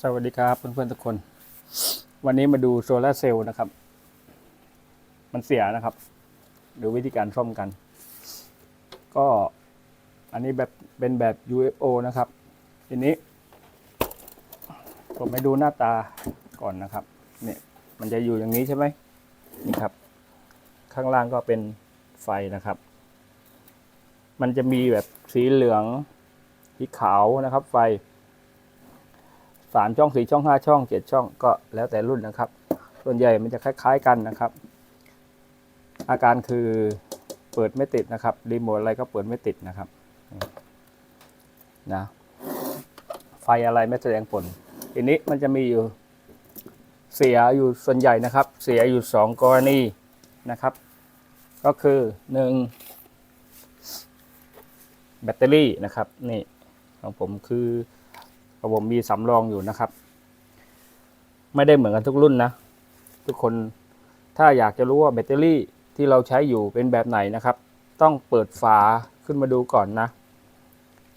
สวัสดีครับเพื่อนๆทุกคน วันนี้มาดูโซลาเซลล์นะครับ มันเสียนะครับดูวิธีการซ่อมกัน ก็อันนี้แบบเป็นแบบ UFO นะครับ ทีนี้ ผมไปดูหน้าตาก่อนนะครับเนี่ยมันจะอยู่อย่างนี้ใช่ไหมนี่ครับ ข้างล่างก็เป็นไฟนะครับ มันจะมีแบบสีเหลืองสีขาวนะครับ ไฟ สามช่องสี่ช่องห้าช่องเจ็ดช่องก็แล้วแต่รุ่นนะครับ ส่วนใหญ่มันจะคล้าย ๆกันนะครับ อาการคือเปิดไม่ติดนะครับรีโมทอะไรก็เปิดไม่ติดนะครับนะไฟอะไรไม่แสดงผลทีนี้มันจะมีอยู่เสียอยู่ส่วนใหญ่นะครับ เสียอยู่สองกรณีนะครับ ก็คือหนึ่งแบตเตอรี่นะครับนี่ของผมคือ ผมมีสำรองอยู่นะครับ ไม่ได้เหมือนกันทุกรุ่นนะ ทุกคนถ้าอยากจะรู้ว่าแบตเตอรี่ที่เราใช้อยู่เป็นแบบไหนนะครับ ต้องเปิดฝาขึ้นมาดูก่อนนะ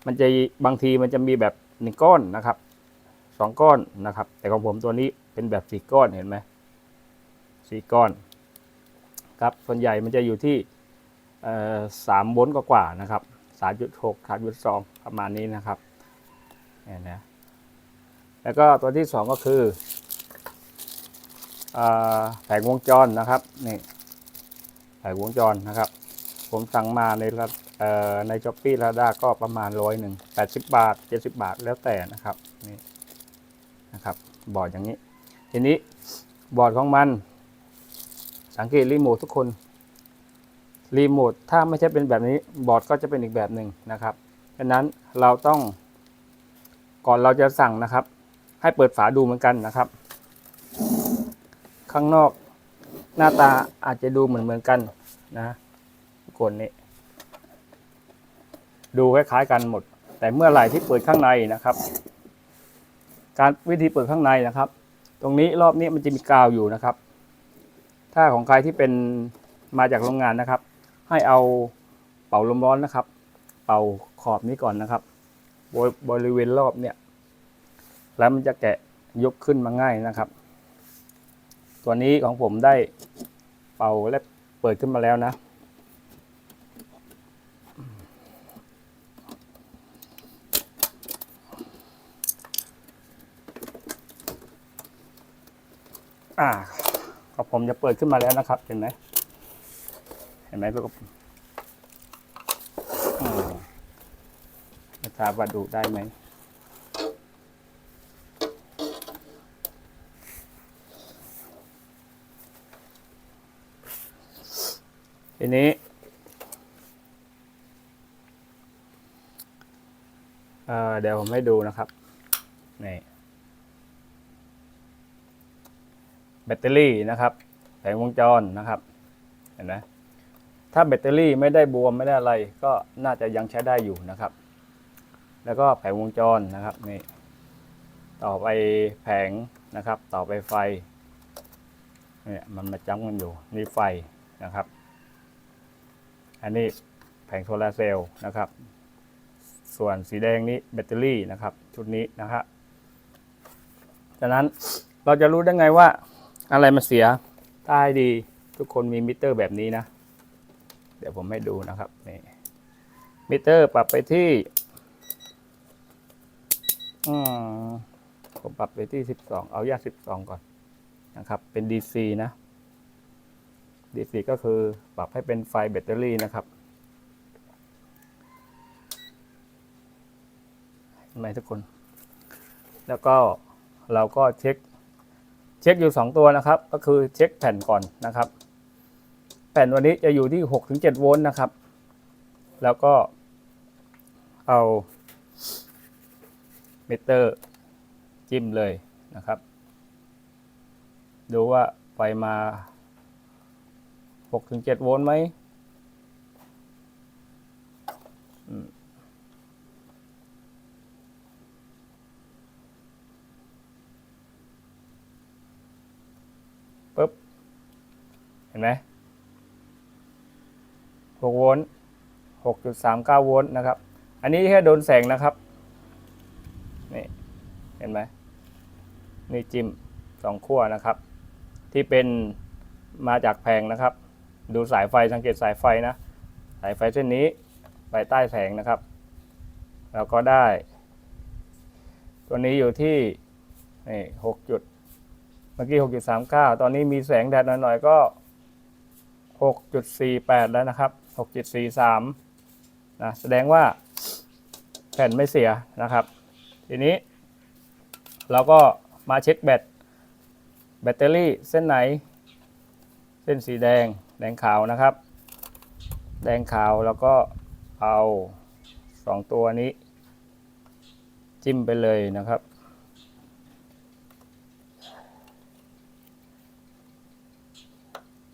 มันจะบางทีมันจะมีแบบหนึ่งก้อนนะครับสองก้อนนะครับ แต่ของผมตัวนี้เป็นแบบสี่ก้อนเห็นไหมสี่ก้อนครับส่วนใหญ่มันจะอยู่ที่สามโวลต์กว่าๆนะครับสามจุดหกสามจุดสองประมาณนี้นะครับเนี่ยนะ แล้วก็ตัวที่สองก็คืออแผงวงจรนะครับนี่แผงวงจรนะครับ ผมสั่งมาในระเอ่อในช้อปปี้ลาด้าก็ประมาณร้อยหนึ่งแปดสิบบาทเจ็ดสิบาทแล้วแต่นะครับนี่นะครับบอร์ดอย่างนี้ ทีนี้บอร์ดของมัน สังเกตรีโมททุกคนรีโมทถ้าไม่ใช่เป็นแบบนี้บอร์ดก็จะเป็นอีกแบบหนึ่งนะครับดังนั้นเราต้องก่อนเราจะสั่งนะครับ ให้เปิดฝาดูเหมือนกันนะครับ ข้างนอกหน้าตาอาจจะดูเหมือนเหมือนกันนะกนนี่ดูคล้ายๆกันหมด แต่เมื่อไหร่ที่เปิดข้างในนะครับ การวิธีเปิดข้างในนะครับ ตรงนี้รอบนี้มันจะมีกาวอยู่นะครับ ถ้าของใครที่เป็นมาจากโรงงานนะครับ ให้เอาเป่าลมร้อนนะครับ เป่าขอบนี้ก่อนนะครับ บริบริเวณรอบเนี่ย แล้วมันจะแกะยกขึ้นมาง่ายนะครับ ตัวนี้ของผมได้เป่าและเปิดขึ้นมาแล้วนะ อ่าก็ผมจะเปิดขึ้นมาแล้วนะครับ เห็นไหมเห็นไหมพี่กบอืมไม่ทราบว่าดูได้ไหม ทีนี้เเดี๋ยวผมให้ดูนะครับนี่แบตเตอรี่นะครับแผงวงจรนะครับ เห็นไหมถ้าแบตเตอรี่ไม่ได้บวมไม่ได้อะไร ก็น่าจะยังใช้ได้อยู่นะครับ แล้วก็แผงวงจรนะครับนี่ต่อไปแผงนะครับ ต่อไปไฟเนี่ยมันมาจ้ำกันอยู่นี่ไฟนะครับ อันนี้แผงโซลาร์เซลล์นะครับ ส่วนสีแดงนี้แบตเตอรี่นะครับ ชุดนี้นะครับจากนั้นเราจะรู้ได้ไงว่าอะไรมันเสียถ้าให้ดีทุกคนมีมิเตอร์แบบนี้นะ เดี๋ยวผมให้ดูนะครับนี่มิเตอร์ปรับไปที่อืมผมปรับไปที่ 12 เอาแยก12 ก่อนนะครับ เป็น DC นะ DC ก็คือปรับให้เป็นไฟแบตเตอรี่นะครับไหมทุกคน แล้วก็เราก็เช็คเช็คอยู่ 2 ตัวนะครับ ก็คือเช็คแผ่นก่อนนะครับ แผ่นวันนี้จะอยู่ที่6ถึง7โวลต์นะครับ แล้วก็เอาเมเตอร์จิ้มเลยนะครับ ดูว่าไฟมา 6ถึง7โวลต์ไหมปึ๊บ เห็นไหม6โวลต์6.39โวลต์นะครับ อันนี้แค่โดนแสงนะครับ นี่ เห็นไหมนี่จิ้มสองขั้วนะครับ ที่เป็นมาจากแผงนะครับ ดูสายไฟสังเกตสายไฟนะ สายไฟเส้นนี้ไปใต้แผงนะครับเราก็ได้ ตัวนี้อยู่ที่นี่หกจุด เมื่อกี้หกจุดสามเก้าตอนนี้มีแสงแดดหน่อยๆก็หกจุดสี่แปดแล้วนะครับหกจุดสี่สามนะแสดงว่าแผ่นไม่เสียนะครับ ทีนี้ เราก็มาเช็คแบตแบตเตอรี่เส้นไหน เส้นสีแดง แดงขาวนะครับ แดงขาวแล้วก็เอาสองตัวนี้ จิ้มไปเลยนะครับ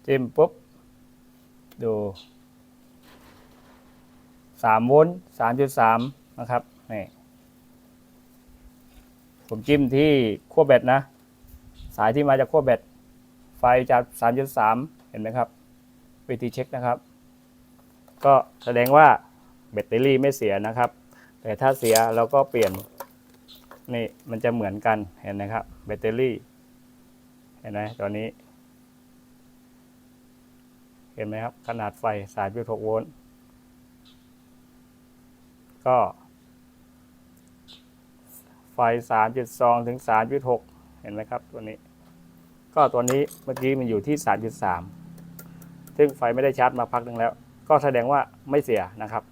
จิ้มปุ๊บ ดูสามโวลต์สามจุดสามนะครับนี่ผมจิ้มที่ขั้วแบตนะ สายที่มาจากขั้วแบตไฟจากสามจุดสามเห็นไหมครับ วิธีเช็คนะครับ ก็แสดงว่าแบตเตอรี่ไม่เสียนะครับ แต่ถ้าเสียเราก็เปลี่ยนนี่มันจะเหมือนกันเห็นนะครับแบตเตอรี่ เห็นไหมตัวนี้ เห็นไหมครับ ขนาดไฟ3.6โวลต์ก็ ไฟ 3.2 ถึง 3.6 เห็นไหมครับ ตัวนี้ ก็ตัวนี้เมื่อกี้มันอยู่ที่ 3.3 ซึ่งไฟไม่ได้ชาร์จมาพักหนึ่งแล้ว ก็แสดงว่าไม่เสียนะครับ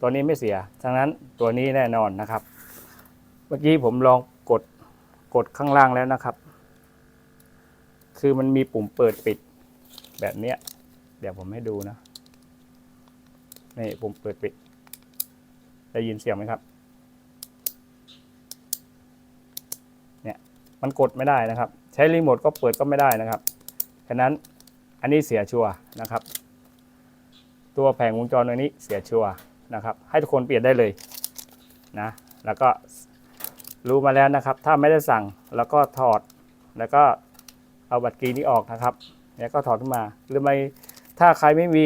ตัวนี้ไม่เสียทั้งนั้นตัวนี้แน่นอนนะครับ เมื่อกี้ผมลองกดกดข้างล่างแล้วนะครับ คือมันมีปุ่มเปิดปิดแบบเนี้ยเดี๋ยวผมให้ดูนะนี่ปุ่มเปิดปิด ได้ยินเสียงไหมครับเนี่ยมันกดไม่ได้นะครับ ใช้รีโมทก็เปิดก็ไม่ได้นะครับฉะนั้น อันนี้เสียชัวนะครับ ตัวแผงวงจรตัวนี้เสียชัวนะครับ ให้ทุกคนเปลี่ยนได้เลยนะ แล้วก็รู้มาแล้วนะครับ ถ้าไม่ได้สั่งแล้วก็ถอดแล้วก็เอาบัตรกรีนี้ออกนะครับแล้วก็ถอดขึ้นมา หรือไม่ถ้าใครไม่มี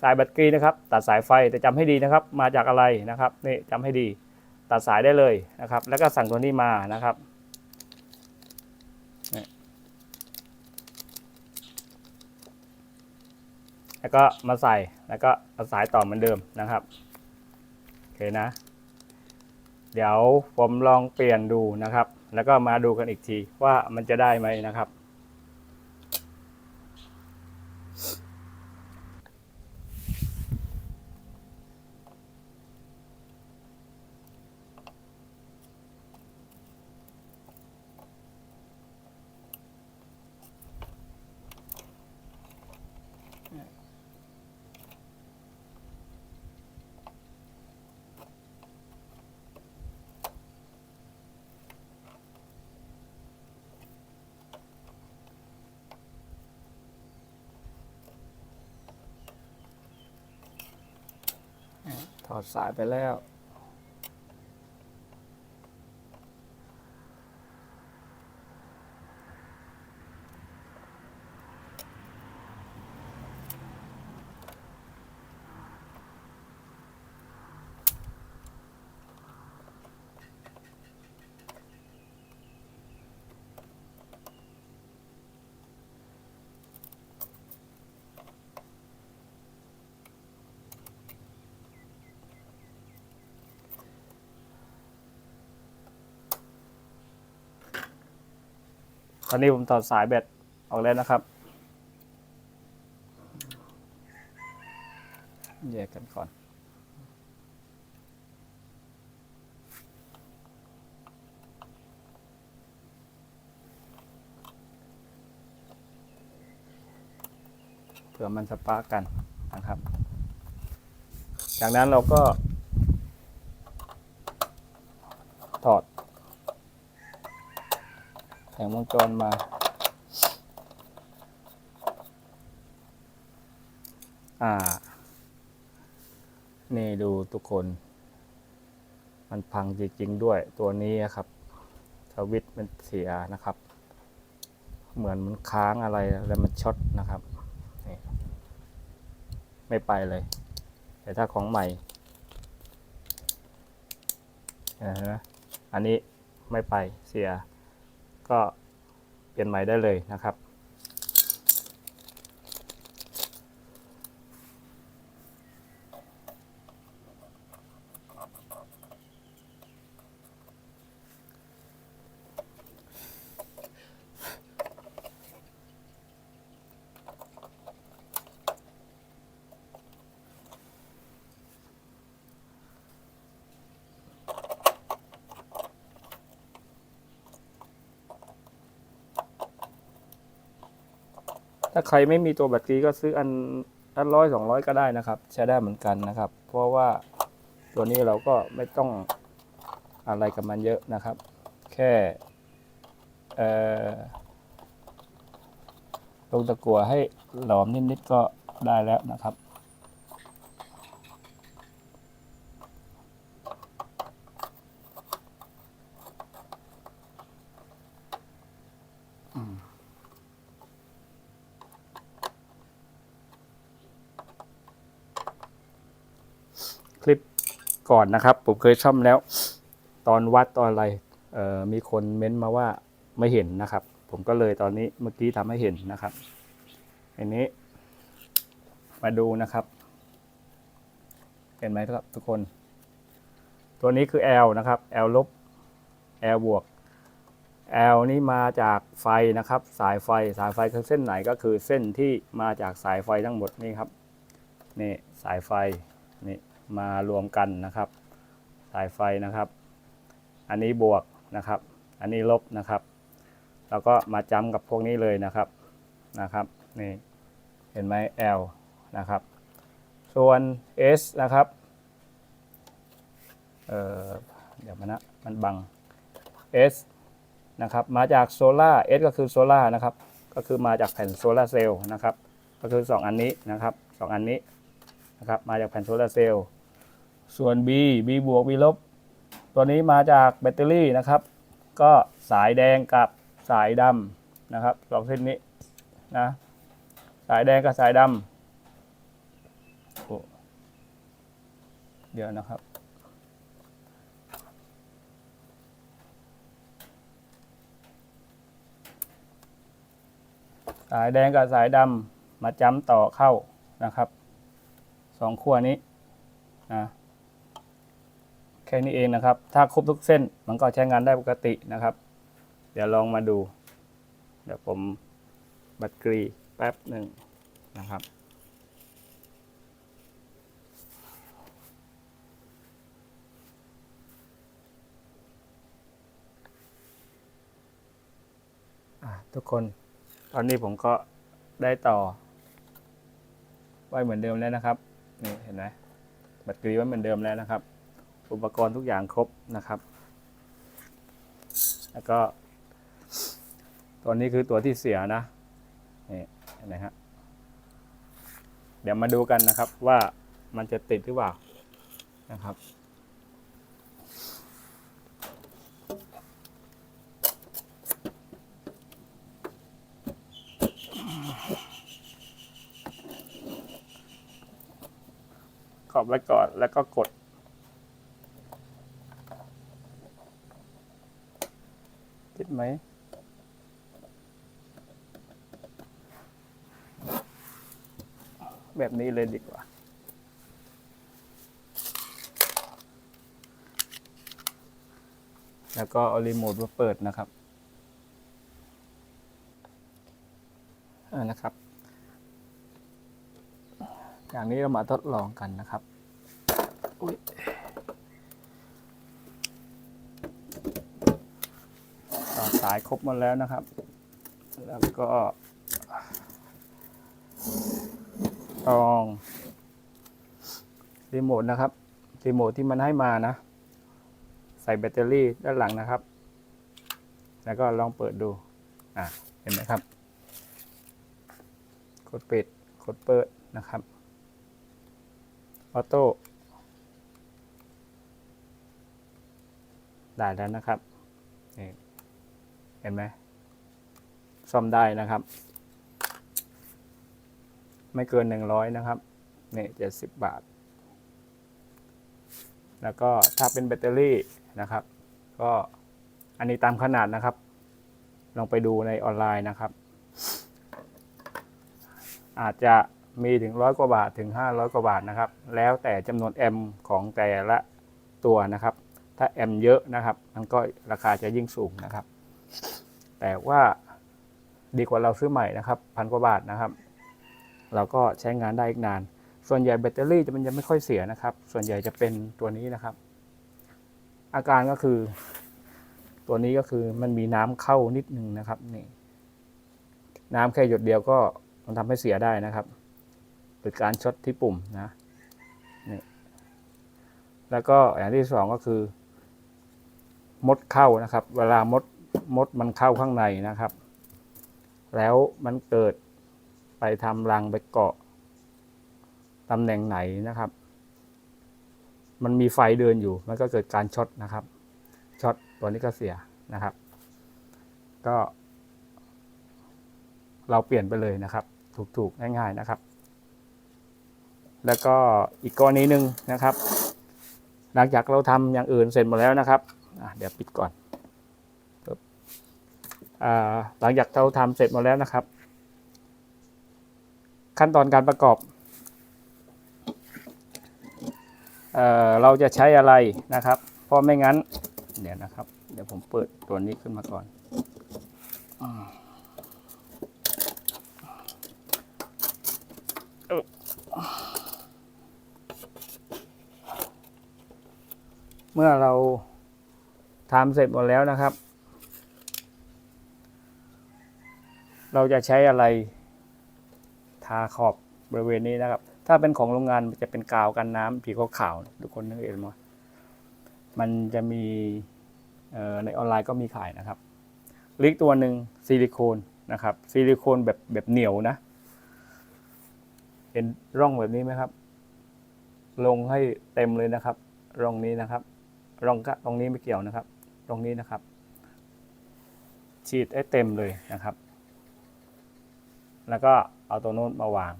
สายแบตเตอรี่นะครับ ตัดสายไฟแต่จำให้ดีนะครับ มาจากอะไรนะครับนี่จำให้ดี ตัดสายได้เลยนะครับ แล้วก็สั่งตัวนี้มานะครับ แล้วก็มาใส่แล้วก็เอาสายต่อเหมือนเดิมนะครับโอเคนะ เดี๋ยวผมลองเปลี่ยนดูนะครับ แล้วก็มาดูกันอีกทีว่ามันจะได้ไหมนะครับ ถอดสายไปแล้ว ตอนนี้ผมถอดสายแบตออกแล้วนะครับแยกกันก่อน เผื่อมันสปาร์กกันนะครับ จากนั้นเราก็ ถอด งวงจรมา อ่า นี่ดูทุกคน มันพังจริงๆด้วยตัวนี้อะครับสวิตช์มันเสียนะครับ เหมือนมันค้างอะไรแล้วมันช็อตนะครับไม่ไปเลย แต่ถ้าของใหม่นไหมอันนี้ไม่ไปเสีย ก็เปลี่ยนใหม่ได้เลยนะครับาใครไม่มีตัวแบตเตอรี่ก็ซื้ออันอันร้อยสองร้อยก็ได้นะครับ ใช้ได้เหมือนกันนะครับ เพราะว่าตัวนี้เราก็ไม่ต้องอะไรกับมันเยอะนะครับ แค่ลงตะกัวให้หลอมนิดๆก็ได้แล้วนะครับ คลิป ก่อนนะครับ ผมเคยซ่อมแล้ว ตอนวัดตอนอะไรเออมีคนเม้นต์มาว่าไม่เห็นนะครับ ผมก็เลยตอนนี้เมื่อกี้ทำให้เห็นนะครับอันนี้ มาดูนะครับ เห็นไหมครับทุกคน ตัวนี้คือ L นะครับ L ลบ L บวก L นี่มาจากไฟนะครับ สายไฟสายไฟคือเส้นไหนก็คือเส้นที่มาจากสายไฟทั้งหมดนี่ครับนี่สายไฟนี่ มารวมกันนะครับ สายไฟนะครับ อันนี้บวกนะครับ อันนี้ลบนะครับ แล้วก็มาจำกับพวกนี้เลยนะครับนะครับนี่เห็นไหม L นะครับ ส่วน S นะครับเอ่อเดี๋ยวมันนะมันบัง S นะครับมาจากโซล่า S ก็คือโซล่านะครับก็คือมาจากแผ่นโซลาเซลล์นะครับ ก็คือ 2 อันนี้นะครับสองอันนี้นะครับ มาจากแผ่นโซลาเซลล์ ส่วน B B บวก B ลบ ตัวนี้มาจากแบตเตอรี่นะครับ ก็สายแดงกับสายดำนะครับสองเส้นนี้นะ สายแดงกับสายดำเดี๋ยวนะครับสายแดงกับสายดำมาจำต่อเข้านะครับสองขั้วนี้นะ ค่นี้เองนะครับ ถ้าครบทุกเส้นมันก็ใช้งานได้ปกตินะครับ เดี๋ยวลองมาดู เดี๋ยวผมบัตรกรีแป๊บหนึ่งนะครับ ทุกคน ตอนนี้ผมก็ได้ต่อ ไว้เหมือนเดิมแล้วนะครับ นี่เห็นไหมบัตรกรีไว้เหมือนเดิมแล้วนะครับ อุปกรณ์ทุกอย่างครบนะครับ แล้วก็ ตัวนี้คือตัวที่เสียนะนี่นไหมฮะเดี๋ยวมาดูกันนะครับว่ามันจะติดหรือเปล่านะครับขอบไว้ก่อนแล้วก็กด ติด ไหม แบบนี้เลยดีกว่า แล้วก็เอารีโมทมาเปิดนะครับอ่านะครับ อย่างนี้เรามาทดลองกันนะครับ อุ๊ยต่อ สายครบหมดแล้วนะครับ แล้วก็ลองรีโมทนะครับรีโมทที่มันให้มานะ ใส่แบตเตอรี่ด้านหลังนะครับ แล้วก็ลองเปิดดู อะเห็นไหมครับ กดปิดกดเปิดนะครับออโต้ได้แล้วนะครับ เห็นไหมซ่อมได้นะครับ ไม่เกินหนึ่งร้อยนะครับนี่เจ็ดสิบบาท แล้วก็ถ้าเป็นแบตเตอรี่นะครับ ก็อันนี้ตามขนาดนะครับ ลองไปดูในออนไลน์นะครับ อาจจะมีถึงร้อยกว่าบาทถึง 500 กว่าบาทนะครับ แล้วแต่จำนวนแอมของแต่ละตัวนะครับ ถ้าแอมเยอะนะครับ มันก็ราคาจะยิ่งสูงนะครับ แต่ว่าดีกว่าเราซื้อใหม่นะครับพันกว่าบาทนะครับ เราก็ใช้งานได้อีกนาน ส่วนใหญ่แบตเตอรี่จะมันจะไม่ค่อยเสียนะครับ ส่วนใหญ่จะเป็นตัวนี้นะครับ อาการก็คือ ตัวนี้ก็คือมันมีน้ำเข้านิดนึงนะครับนี่น้ำแค่หยดเดียวก็มันทำให้เสียได้นะครับเกิดการช็อตที่ปุ่มนะนี่แล้วก็อย่างที่สองก็คือ มดเข้านะครับ เวลามด มดมันเข้าข้างในนะครับ แล้วมันเกิดไปทำรังไปเกาะตำแหน่งไหนนะครับ มันมีไฟเดินอยู่ มันก็เกิดการช็อตนะครับ ช็อตตัวนี้ก็เสียนะครับ ก็ เราเปลี่ยนไปเลยนะครับ ถูกๆ ง่ายๆนะครับ แล้วก็อีกกรณีหนึ่งนะครับ หลังจากเราทำอย่างอื่นเสร็จหมดแล้วนะครับ เดี๋ยวปิดก่อน หลังจากเราทำเสร็จหมดแล้วนะครับ ขั้นตอนการประกอบเอเราจะใช้อะไรนะครับ เพราะไม่งั้น เดี๋ยวนะครับ เดี๋ยวผมเปิดตัวนี้ขึ้นมาก่อนเอ่อเมื่อเราทำเสร็จหมดแล้วนะครับ เราจะใช้อะไรทาขอบบริเวณนี้นะครับ ถ้าเป็นของโรงงานจะเป็นกาวกันน้ำผีขาวๆทุกคนนึกเห็นไหมมันจะมีในออนไลน์ก็มีขายนะครับ ลิกตัวหนึ่งซิลิโคนนะครับ ซิลิโคนแบบแบบเหนียวนะ เห็นร่องแบบนี้ไหมครับ ลงให้เต็มเลยนะครับ ร่องนี้นะครับ ร่องกะตรงนี้ไม่เกี่ยวนะครับ ตรงนี้นะครับ ฉีดให้เต็มเลยนะครับ แล้วก็เอาตัวโน้นมาวาง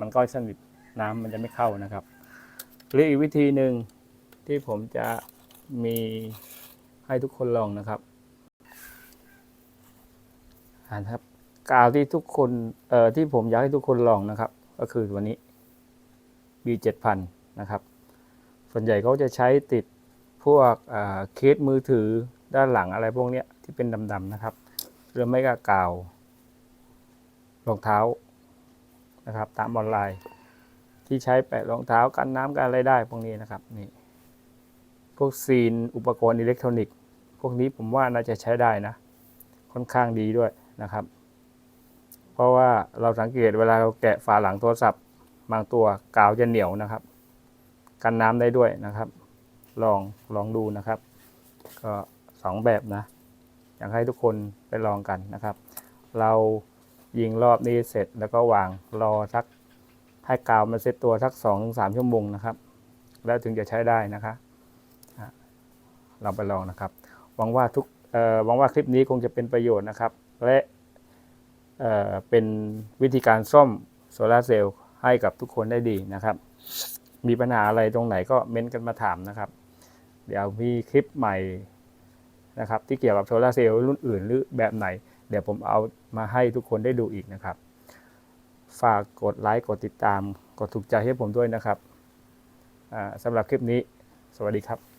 มันก็สนิทน้ำมันจะไม่เข้านะครับหรืออีกวิธีหนึ่งที่ผมจะมีให้ทุกคนลองนะครับอ่านครับ กาวที่ทุกคนเอ่อที่ผมอยากให้ทุกคนลองนะครับ ก็คือตัวนี้ B 7 0 0 0นะครับ ส่วนใหญ่เขาจะใช้ติดพวกเคสมือถือด้านหลังอะไรพวกเนี้ยที่เป็นดำๆนะครับหรือไม่ก็กาว รองเท้านะครับ ตามออนไลน์ ที่ใช้แปะรองเท้ากันน้ำกันอะไรได้พวกนี้นะครับนี่พวกซีนอุปกรณ์อิเล็กทรอนิกส์ พวกนี้ผมว่าน่าจะใช้ได้นะ ค่อนข้างดีด้วยนะครับ เพราะว่าเราสังเกตเวลาเราแกะฝาหลังโทรศัพท์ บางตัวกาวจะเหนียวนะครับ กันน้ำได้ด้วยนะครับ ลองลองดูนะครับ ก็สองแบบนะ อยากให้ทุกคนไปลองกันนะครับ เรา ยิงรอบนี้เสร็จแล้วก็วางรอสักให้กาวมันเซตตัวสักสองถึงสามชั่วโมงนะครับ แล้วถึงจะใช้ได้นะคะเราไปลองนะครับ หวังว่าทุกหวังว่าคลิปนี้คงจะเป็นประโยชน์นะครับ และเเป็นวิธีการซ่อมโซลาเซลล์ให้กับทุกคนได้ดีนะครับ มีปัญหาอะไรตรงไหนก็เม้นกันมาถามนะครับ เดี๋ยวมีคลิปใหม่นะครับที่เกี่ยวกับโซลาเซลล์รุ่นอื่นหรือแบบไหน เดี๋ยวผมเอามาให้ทุกคนได้ดูอีกนะครับ ฝากกดไลค์กดติดตาม กดถูกใจให้ผมด้วยนะครับสำหรับคลิปนี้ สวัสดีครับ